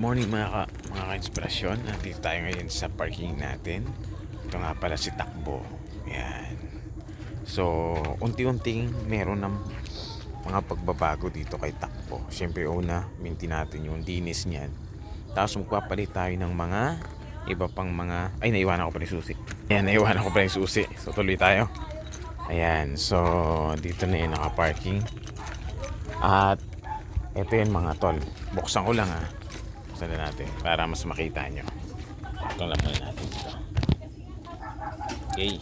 morning mga ka, mga ka-inspirasyon. Nandito tayo ngayon sa parking natin. Ito nga pala si Takbo. Yan. So, unti-unting meron ng mga pagbabago dito kay Takbo. Siyempre una, minti natin yung dinis niyan. Tapos magpapalit tayo ng mga iba pang mga... Ay, naiwanan ko pa yung susi. Ayan, naiwanan ko pa yung susi. So, tuloy tayo. Ayan, so dito na yung naka-parking. At ito yun mga tol. Buksan ko lang ha. Buksan na natin para mas makita nyo. Ito lang muna natin dito. Okay.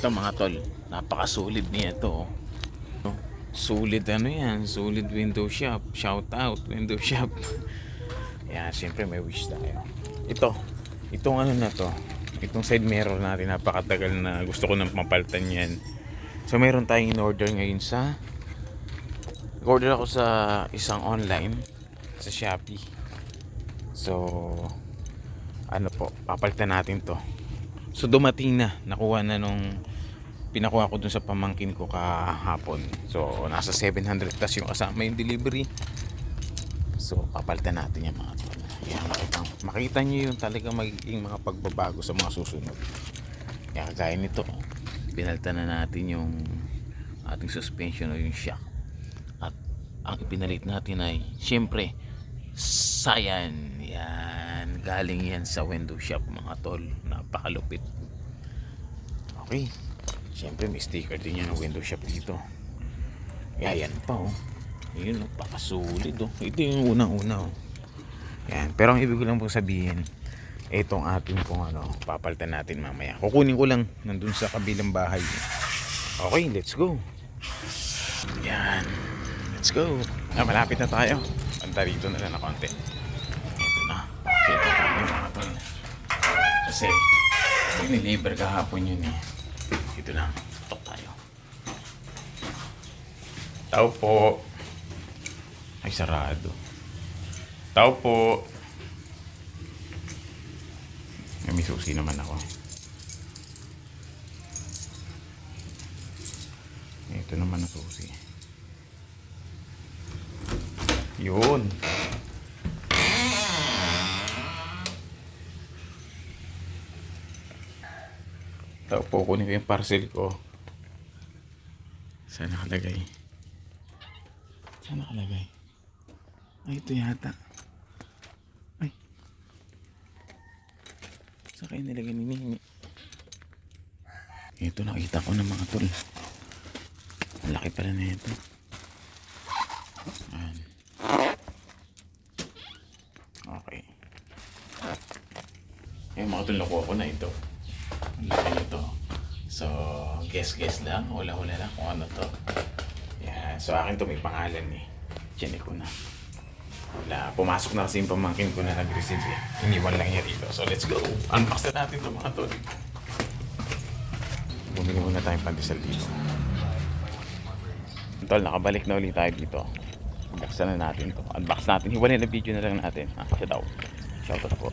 Ito mga tol, napakasulit niya ito. oh. Sulit ano yan, sulit window shop. Shout out, window shop. Yan, siyempre may wish tayo. Ito, itong ano na to, itong side mirror natin, napakatagal na gusto ko nang mapalitan yan. So meron tayong in-order ngayon sa order ako sa isang online sa Shopee. So ano po, papalitan natin to. So dumating na, nakuha na nung pinakuha ko dun sa pamangkin ko kahapon. So nasa 700 plus yung kasama yung delivery. So papalitan natin yung mga to. Yan, makita, makita nyo yung talaga magiging mga pagbabago sa mga susunod. Yan, kagaya nito. Pinalitan na natin yung ating suspension o yung shock. At ang ipinalit natin ay, syempre, Sayan. Yan. Galing yan sa window shop mga tol. Napakalupit. Okay. Siyempre may sticker din yan ng window shop dito. Yan, yan pa oh. Yun oh, pakasulit oh. Ito yung unang-una oh. Yan. Pero ang ibig ko lang pong sabihin, itong ating pong ano, papalitan natin mamaya. Kukunin ko lang nandun sa kabilang bahay. Okay, let's go. Yan. Let's go. Ah, malapit na tayo. Anta rito na lang na konti. Ito na. Ito tayo mga tol. Kasi, niliver kahapon yun eh. Ito na. Tok tayo. Tao po. Ay, sarado. Tao po. May susi naman ako. Ito naman ang susi. Yun. Tao po, kunin ko yung parcel ko. Saan nakalagay? Saan nakalagay? Ay, ito yata. Ay. Sa kayo nilagay ni Mimi? Ito nakita ko ng mga tol. Ang laki pala na ito. Okay. Yung mga tol nakuha ko na ito. Nito. So, guess-guess lang. Hula-hula lang kung ano to. Yan. So, akin to may pangalan eh. Diyan ko na. Wala. Pumasok na kasi yung pamangkin ko na nag-receive eh. Iniwan lang niya dito. So, let's go. Unbox na natin to mga tol. Bumili muna tayong pandesal dito. Tol, nakabalik na ulit tayo dito. Unbox na natin to. Unbox natin. Hiwalay na video na lang natin. Ah, shout out. Shout out po.